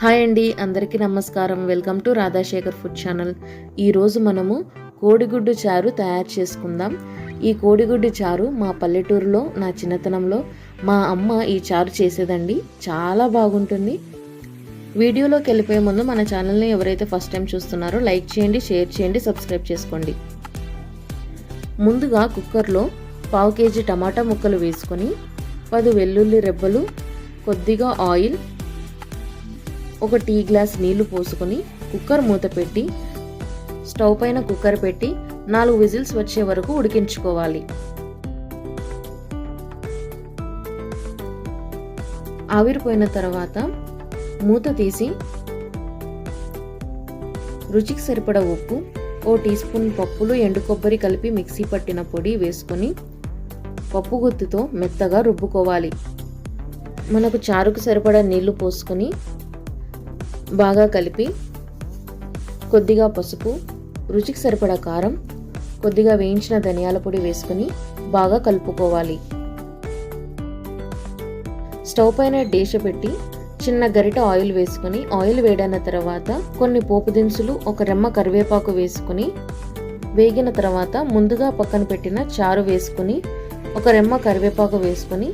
Hi అండి అందరికీ నమస్కారం. Welcome to Radhashekar food channel. ఈరోజు మనము కోడిగుడ్డు చారు తయారు చేసుకుందాం. ఈ కోడిగుడ్డు చారు మా పల్లెటూరులో నా చిన్నతనంలో మా అమ్మ ఈ చారు చేసేదండి. చాలా బాగుంటుంది. వీడియోలోకి వెళ్ళిపోయే ముందు మన ఛానల్ని ఎవరైతే ఫస్ట్ టైం చూస్తున్నారో లైక్ చేయండి షేర్ చేయండి సబ్స్క్రైబ్ చేసుకోండి. ముందుగా కుక్కర్లో పావు కేజీ టమాటా ముక్కలు వేసుకొని పది వెల్లుల్లి రెబ్బలు కొద్దిగా ఆయిల్ ఒక టీ గ్లాస్ నీళ్ళు పోసుకొని కుక్కర్ మూత పెట్టి స్టవ్ పైన కుక్కర్ పెట్టి నాలుగు విజిల్స్ వచ్చే వరకు ఉడికించుకోవాలి. ఆవిరిపోయిన తర్వాత మూత తీసి రుచికి సరిపడ ఉప్పు ఓ టీ స్పూన్ పప్పులు ఎండు కొబ్బరి కలిపి మిక్సీ పట్టిన పొడి వేసుకొని పప్పు గుత్తితో మెత్తగా రుబ్బుకోవాలి. మనకు చారుకు సరిపడా నీళ్ళు పోసుకొని బాగా కలిపి కొద్దిగా పసుపు రుచికి సరిపడా కారం కొద్దిగా వేయించిన ధనియాల పొడి వేసుకొని బాగా కలుపుకోవాలి. స్టవ్ పైన డేష పెట్టి చిన్న గరిట ఆయిల్ వేసుకొని ఆయిల్ వేడైన తర్వాత కొన్ని పోపు దినుసులు ఒక రెమ్మ కరివేపాకు వేసుకుని వేగిన తర్వాత ముందుగా పక్కన పెట్టిన చారు వేసుకుని ఒక రెమ్మ కరివేపాకు వేసుకొని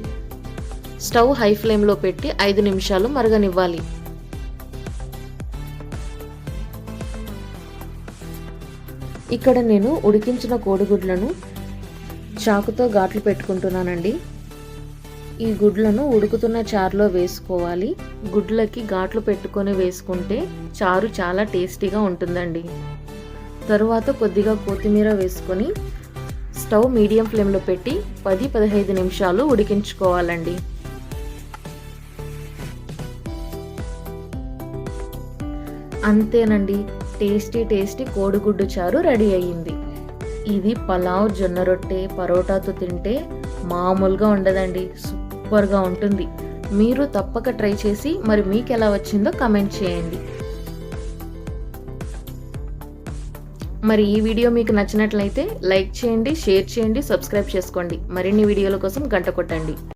స్టవ్ హై ఫ్లేమ్లో పెట్టి ఐదు నిమిషాలు మరగనివ్వాలి. ఇక్కడ నేను ఉడికించిన కోడిగుడ్లను చాకుతో ఘాట్లు పెట్టుకుంటున్నానండి. ఈ గుడ్లను ఉడుకుతున్న చారులో వేసుకోవాలి. గుడ్లకి ఘాట్లు పెట్టుకొని వేసుకుంటే చారు చాలా టేస్టీగా ఉంటుందండి. తరువాత కొద్దిగా కొత్తిమీర వేసుకొని స్టవ్ మీడియం ఫ్లేమ్లో పెట్టి పది పదహైదు నిమిషాలు ఉడికించుకోవాలండి. అంతేనండి. టేస్టీ టేస్టీ కోడిగుడ్డు చారు రెడీ అయ్యింది. ఇది పలావ్ జొన్న రొట్టె పరోటాతో తింటే మామూలుగా ఉండదండి సూపర్గా ఉంటుంది. మీరు తప్పక ట్రై చేసి మరి మీకు ఎలా వచ్చిందో కమెంట్ చేయండి. మరి ఈ వీడియో మీకు నచ్చినట్లయితే లైక్ చేయండి షేర్ చేయండి సబ్స్క్రైబ్ చేసుకోండి. మరిన్ని వీడియోల కోసం గంట కొట్టండి.